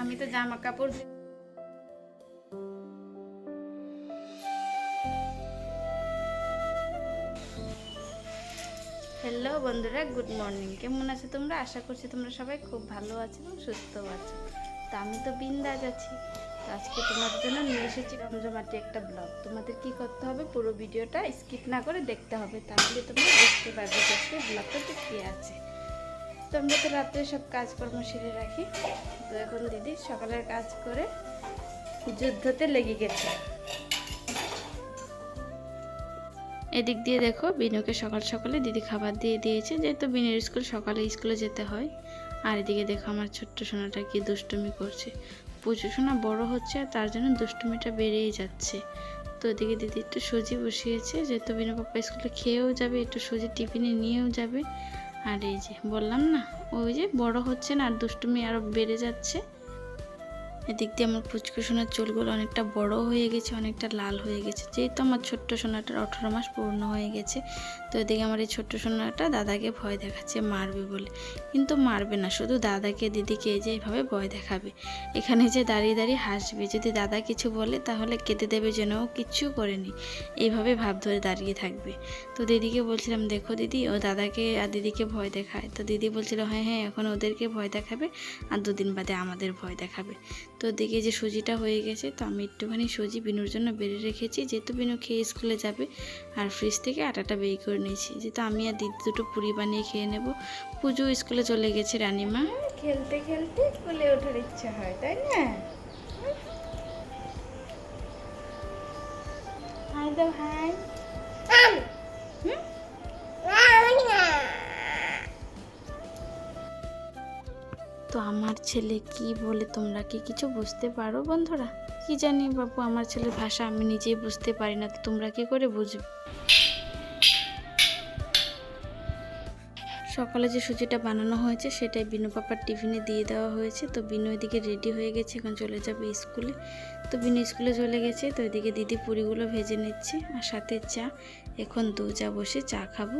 আমি তো জামা কাপড় হ্যালো বন্ধুরা গুড মর্নিং কেমন আছো তোমরা? আশা করছি তোমরা সবাই খুব ভালো আছো এবং সুস্থও আছো। তো আমি তো বিন্দাজ আছি। তো আজকে তোমাদের জন্য নিয়ে এসেছি রমজমাটি একটা ব্লগ তোমাদের কি করতে হবে? পুরো ভিডিওটা স্কিপ না করে দেখতে হবে। তাহলে তোমরা বুঝতে পারবে আজকে ব্লগটাতে কী আছে। তো আমরা তো রাত্রে সব কাজকর্ম সেরে রাখি। তো এখন দিদি সকালের কাজ করে যুদ্ধতে লেগে গেছে। এদিক দিয়ে দেখো, বিনুকে সকাল সকালে দিদি খাবার দিয়ে দিয়েছে। যেহেতু বিনুর স্কুল, সকালে স্কুলে যেতে হয়। আর এদিকে দেখো আমার ছোট্ট সোনাটা কি দুষ্টুমি করছে। পুজো সোনা বড় হচ্ছে আর তার জন্য দুষ্টুমিটা বেড়েই যাচ্ছে। তো এদিকে দিদি একটু সুজি বসিয়েছে। যেহেতু বিনু পাপা স্কুলে খেয়েও যাবে, একটু সুজি টিফিনে নিয়েও যাবে। আর এই যে, বললাম না, ওই যে বড় হচ্ছে না, আর দুষ্টুমি আরও বেড়ে যাচ্ছে। এদিক দিয়ে আমার পুচকু সোনার চুলগুলো অনেকটা বড় হয়ে গেছে, অনেকটা লাল হয়ে গেছে। যেহেতু আমার ছোট্ট সোনাটার আঠারো মাস পূর্ণ হয়ে গেছে, তো এদিকে আমার এই ছোট্ট সোনাটা দাদাকে ভয় দেখাচ্ছে, মারবে বলে। কিন্তু মারবে না, শুধু দাদাকে, দিদিকে এই যে এইভাবে ভয় দেখাবে। এখানে যে দাঁড়িয়ে দাঁড়িয়ে হাসবে, যদি দাদা কিছু বলে তাহলে কেটে দেবে যেন ও কিচ্ছু করেনি। এইভাবে ভাব ধরে দাঁড়িয়ে থাকবে। তো দিদিকে বলছিলাম, দেখো দিদি, ও দাদাকে আর দিদিকে ভয় দেখায়। তো দিদি বলছিল হ্যাঁ হ্যাঁ এখন ওদেরকে ভয় দেখাবে আর দুদিন বাদে আমাদের ভয় দেখাবে। তো ওদিকে যে সুজিটা হয়ে গেছে তো আমি একটুখানি সুজি বিনুর জন্য বেড়ে রেখেছি। যেহেতু বিনু খেয়ে স্কুলে যাবে আর ফ্রিজ থেকে আটাটা বের করে নিয়েছি। যেহেতু আমি আর দিদি দুটো পুরি বানিয়ে খেয়ে নেব। পুজো স্কুলে চলে গেছে রানিমা। খেলতে খেলতে স্কুলে ওঠার ইচ্ছা হয় তাই না? হাই দাও হাই। তো আমার ছেলে কি বলে তোমরা কি কিছু বুঝতে পারো বন্ধুরা? কি জানি বাবু আমার ছেলের ভাষা আমি নিজেই বুঝতে পারি না, তো তোমরা কি করে বুঝবে? সকালে যে সুজিটা বানানো হয়েছে, সেটাই বিনু পাপার টিফিনে দিয়ে দেওয়া হয়েছে। তো বিনু এদিকে রেডি হয়ে গেছে, এখন চলে যাবে স্কুলে। তো বিনু স্কুলে চলে গেছে, তো এদিকে দিদি পুরিগুলো ভেজে নিচ্ছে আর সাথে চা। এখন দু চা বসে চা খাব।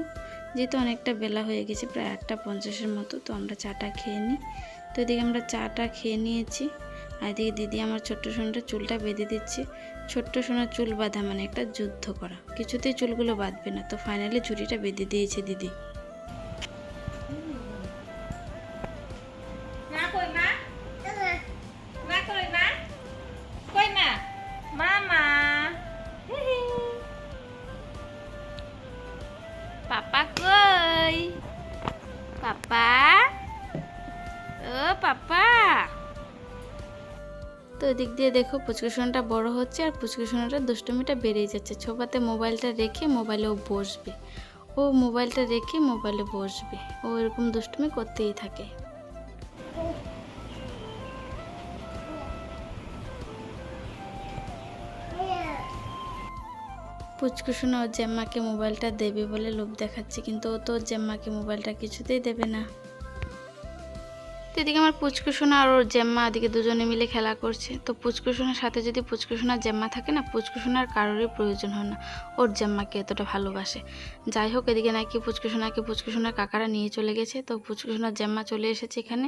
যেহেতু অনেকটা বেলা হয়ে গেছে, প্রায় আটটা পঞ্চাশের মতো, তো আমরা চাটা খেয়ে নিই। তো এদিকে আমরা চাটা খেয়ে নিয়েছি, আর এদিকে দিদি আমার ছোট্ট সোনাটা চুলটা বেঁধে দিচ্ছে। ছোট্ট সোনার চুল বাঁধা মানে একটা যুদ্ধ করা। কিছুতেই চুলগুলো বাঁধবে না। তো ফাইনালি ঝুড়িটা বেঁধে দিয়েছে দিদি। এদিক দিয়ে দেখো পুচকুসোনাটা বড় হচ্ছে আর পুচকুসোনাটা দুষ্টুমিটা বেড়েই যাচ্ছে। ছোপাতে মোবাইলটা রেখে মোবাইলে ও বসবে। ও মোবাইলটা রেখে মোবাইলে বসবে। ও এরকম দুষ্টুমি করতেই থাকে। পুচকুসোনা ওর জ্যাম্মাকে মোবাইলটা দেবে বলে লোভ দেখাচ্ছে, কিন্তু ও তো ওর জ্যাম্মাকে মোবাইলটা কিছুতেই দেবে না। তো এদিকে আমার পুচকুসোনা আর ওর জ্যাম্মা এদিকে দুজনে মিলে খেলা করছে। তো পুচকুসোনার সাথে যদি পুচকুসোনার জ্যাম্মা থাকে না পুচকুসোনার কারোরই প্রয়োজন হয় না। ওর জ্যাম্মাকে এতটা ভালোবাসে। যাই হোক, এদিকে নাকি পুচকুসোনাকে পুচকুসোনার কাকারা নিয়ে চলে গেছে। তো পুচকুসোনার জ্যাম্মা চলে এসেছে এখানে।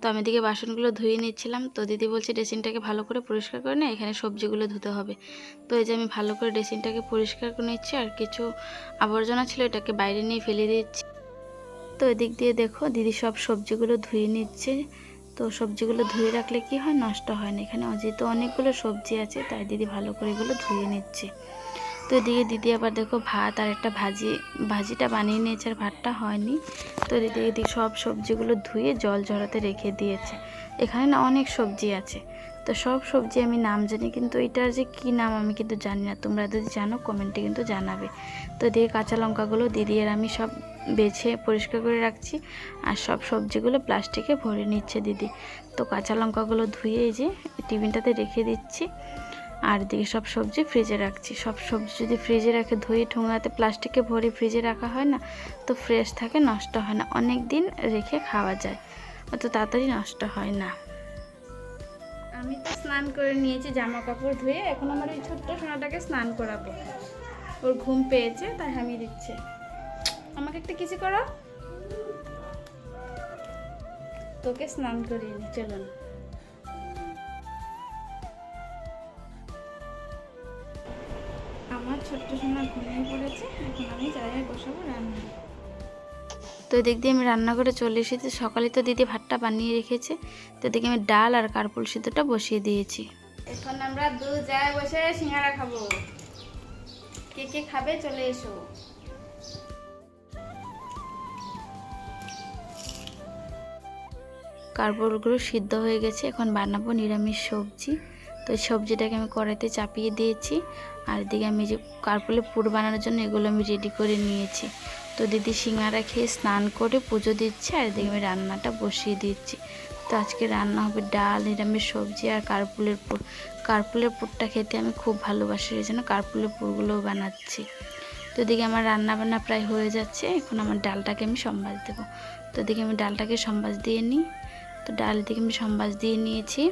তো আমি এদিকে বাসনগুলো ধুয়ে নিচ্ছিলাম। তো দিদি বলছে ড্রেসিংটাকে ভালো করে পরিষ্কার করে না, এখানে সবজিগুলো ধুতে হবে। তো এই যে আমি ভালো করে ড্রেসিংটাকে পরিষ্কার করে নিচ্ছি আর কিছু আবর্জনা ছিল এটাকে বাইরে নিয়ে ফেলে দিচ্ছি। তো এদিক দিয়ে দেখো, দিদি সব সবজিগুলো ধুয়ে নিচ্ছে। তো সবজিগুলো ধুয়ে রাখলে কি হয়? নষ্ট হয় না। এখানে যেহেতু অনেকগুলো সবজি আছে, তাই দিদি ভালো করে এগুলো ধুয়ে নিচ্ছে। তো এদিকে দিদি আবার দেখো ভাত আর একটা ভাজি, ভাজিটা বানিয়ে নিয়েছে আর ভাতটা হয়নি। তো দিদি এদিকে সব সবজিগুলো ধুয়ে জল ঝরাতে রেখে দিয়েছে। এখানে না অনেক সবজি আছে। তো সব সবজি আমি নাম জানি, কিন্তু এটার যে কী নাম আমি কিন্তু জানি না। তোমরা যদি জানো, কমেন্টে কিন্তু জানাবে। তো এদিকে কাঁচা লঙ্কাগুলো দিদি আর আমি সব বেছে পরিষ্কার করে রাখছি। আর সব সবজিগুলো প্লাস্টিকে ভরে নিচ্ছে দিদি। তো কাঁচা লঙ্কাগুলো ধুয়ে যে টিফিনটাতে রেখে দিচ্ছি। আর দিকে সব সবজি ফ্রিজে রাখছি। সব সবজি যদি ফ্রিজে রাখে ধুয়ে ঠোঙাতে প্লাস্টিকে ভরে ফ্রিজে রাখা হয় না, তো ফ্রেশ থাকে, নষ্ট হয় না। অনেক দিন রেখে খাওয়া যায়, অত তাড়াতাড়ি নষ্ট হয় না। আমি তো স্নান করে নিয়েছি, জামা কাপড় ধুয়ে। এখন আমার এই ছোট্ট সোনাটাকে স্নান করাবো। ওর ঘুম পেয়েছে, তাই আমি দিচ্ছে। আমাকে একটা কিছু করো। তোকে স্নান করিয়ে নি চলুন আমার ছোট্ট পড়েছে আমি জায়গায় বসাবো রান্না। তো দেখ দিয়ে আমি রান্না করে চলে এসেছি। সকালে তো দিদি ভাতটা বানিয়ে রেখেছে তো দেখি আমি ডাল আর কার্পুল সিদ্ধটা বসিয়ে দিয়েছি। এখন আমরা দু জায়গায় বসে সিঙ্গারা খাব। কে কে খাবে চলে এসো। কার্পুলগুলো সিদ্ধ হয়ে গেছে। এখন বানাবো নিরামিষ সবজি। তো সবজিটাকে আমি কড়াইতে চাপিয়ে দিয়েছি। আর এদিকে আমি যে কার্পুলে পুর বানানোর জন্য এগুলো আমি রেডি করে নিয়েছি। তো দিদি সিঙ্গারা খেয়ে স্নান করে পুজো দিচ্ছে, আর এদিকে আমি রান্নাটা বসিয়ে দিচ্ছি। তো আজকে রান্না হবে ডাল, নিরামিষ সবজি আর কার্পুলের পুর। কার্পুলের পুরটা খেতে আমি খুব ভালোবাসি, এই জন্য কার্পুলের পুরগুলোও বানাচ্ছি। তো এদিকে আমার রান্না বান্না প্রায় হয়ে যাচ্ছে। এখন আমার ডালটাকে আমি সম্বাস দেবো। তো এদিকে আমি ডালটাকে সম্বাস দিয়ে নিই। তো ডাল দিকে আমি সম্বাস দিয়ে নিয়েছি।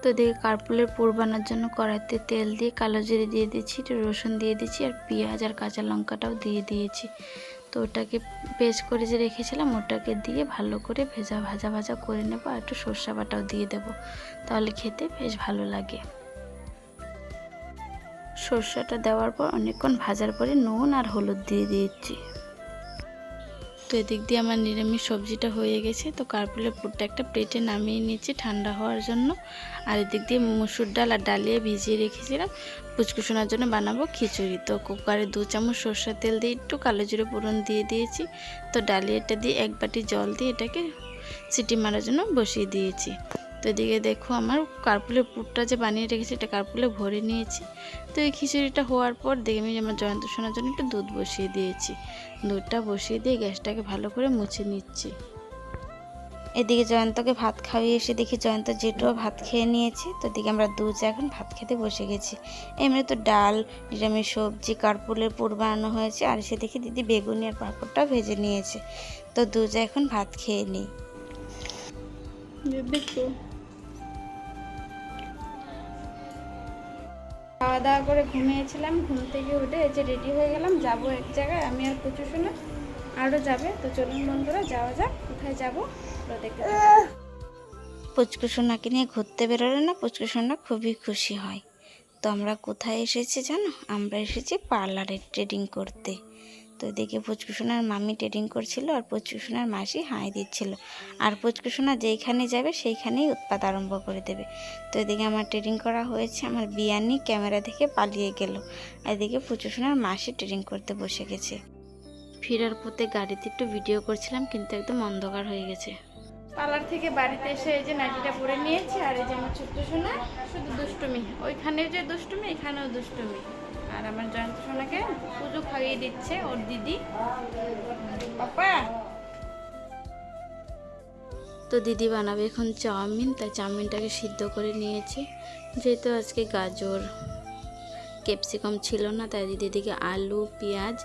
তো এদিকে কার্পুলের পুর বানার জন্য কড়াইতে তেল দিয়ে কালো জিরে দিয়ে দিয়েছি একটু রসুন দিয়ে দিয়েছি আর পেঁয়াজ আর কাঁচা লঙ্কাটাও দিয়ে দিয়েছি। তো ওটাকে পেস্ট করে যে রেখেছিলাম, ওটাকে দিয়ে ভালো করে ভেজা, ভাজা ভাজা করে নেব, আর একটু সর্ষা বাটাও দিয়ে দেবো। তাহলে খেতে বেশ ভালো লাগে। সর্ষাটা দেওয়ার পর অনেকক্ষণ ভাজার পরে নুন আর হলুদ দিয়ে দিয়েছি তো এদিক দিয়ে আমার নিরামিষ সবজিটা হয়ে গেছে। তো কার্পুলের পুরটা একটা প্লেটে নামিয়ে নিয়েছি ঠান্ডা হওয়ার জন্য। আর এদিক দিয়ে মুসুর ডাল আর ডালিয়ে ভিজিয়ে রেখেছিলাম। পুচকুশোনার জন্য বানাবো খিচুড়ি। তো কুকারে দু চামচ সর্ষের তেল দিয়ে একটু কালো জিরে পুরন দিয়ে দিয়েছি। তো ডালিয়াটা দিয়ে এক বাটি জল দিয়ে এটাকে সিটি মারার জন্য বসিয়ে দিয়েছি। তো এদিকে দেখো আমার কার্পুলের পুরটা যে বানিয়ে রেখেছি, এটা কার্পুলে ভরে নিয়েছি। তো এই খিচুড়িটা হওয়ার পর দেখে আমি আমার জয়ন্ত শোনার জন্য একটু দুধ বসিয়ে দিয়েছি। দুধটা বসিয়ে দিয়ে গ্যাসটাকে ভালো করে মুছে নিচ্ছি। এদিকে জয়ন্তকে ভাত খাইয়ে এসে দেখি জয়ন্ত জেঠুও ভাত খেয়ে নিয়েছে। তো এদিকে আমরা দু চা এখন ভাত খেতে বসে গেছি। এমনি তো ডাল, নিরামিষ সবজি, কার্পুলের পুর বানানো হয়েছে। আর এসে দেখি দিদি বেগুনি আর পাঁপড়টাও ভেজে নিয়েছে। তো দু চা এখন ভাত খেয়ে নিই। দেখো খাওয়া দাওয়া করে ঘুমিয়েছিলাম, ঘুম থেকে উঠে যে রেডি হয়ে গেলাম, যাব এক জায়গায়, আমি আর কচু শোনা আরও যাবে। তো চলুন বন্ধুরা, যাওয়া যাক, কোথায় যাব দেখতে পুচকু সোনাকে নিয়ে ঘুরতে বেরোলে না, পুচকু সোনা খুবই খুশি হয়। তো আমরা কোথায় এসেছি জানো? আমরা এসেছি পার্লারের ট্রেডিং করতে। তো এদিকে পুচকুসোনার মামি ট্রেডিং করছিল আর পুচকুসোনার মাসি হাই দিচ্ছিল। আর পুচকুসোনা যেইখানে যাবে সেইখানেই উৎপাত আরম্ভ করে দেবে। তো এদিকে আমার ট্রেডিং করা হয়েছে, আমার বিয়ানি ক্যামেরা থেকে পালিয়ে গেল। এদিকে পুচকুসোনার মাসি ট্রেডিং করতে বসে গেছে। ফেরার পথে গাড়িতে একটু ভিডিও করছিলাম, কিন্তু একদম অন্ধকার হয়ে গেছে। পার্লার থেকে বাড়িতে এসে এই যে নাইটিটা পরে নিয়েছে, আর এই যে আমার ছোট্ট সোনা, শুধু দুষ্টুমি। ওইখানে যে দুষ্টুমি, এখানেও দুষ্টুমি। আর আমার জয়ন্ত সোনাকে পুজো খাইয়ে দিচ্ছে ওর দিদি। পাপা। তো দিদি বানাবে এখন চাউমিন, তাই চাউমিনটাকে সিদ্ধ করে নিয়েছি। যেহেতু আজকে গাজর, ক্যাপসিকাম ছিল না, তাই দিদিকে আলু, পেঁয়াজ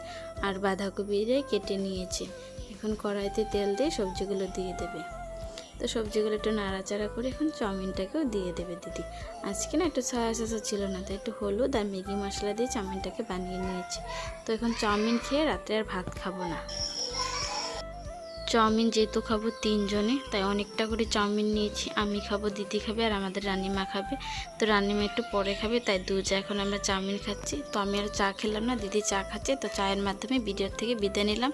আর বাঁধাকপি দিয়ে কেটে নিয়েছে। এখন কড়াইতে তেল দিয়ে সবজিগুলো দিয়ে দেবে। তো সবজিগুলো একটু নাড়াচাড়া করে এখন চাউমিনটাকেও দিয়ে দেবে দিদি। আজকে না একটু সয়া সসা ছিল না, তো একটু হলুদ আর ম্যাগি মশলা দিয়ে চাউমিনটাকে বানিয়ে নিয়েছি। তো এখন চাউমিন খেয়ে রাত্রে আর ভাত খাব না। চাউমিন যেহেতু খাব তিনজনে তাই অনেকটা করে চাউমিন নিয়েছি। আমি খাব দিদি খাবে আর আমাদের রানিমা খাবে। তো রানিমা একটু পরে খাবে তাই দু চা এখন আমরা চাউমিন খাচ্ছি। তো আমি আর চা খেলাম না দিদি চা খাচ্ছে তো চায়ের মাধ্যমে ভিডিও থেকে বিদায় নিলাম।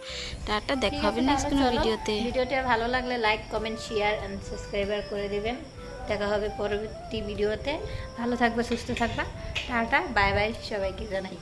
টাটা দেখা হবে নেক্সট কোনো ভিডিওতে। ভিডিওটা ভালো লাগলে like comment share and subscriber করে দিবেন। দেখা হবে পরবর্তী ভিডিওতে। ভালো থাকবে সুস্থ থাকবা। টাটা বাই বাই সবাইকে জানাই।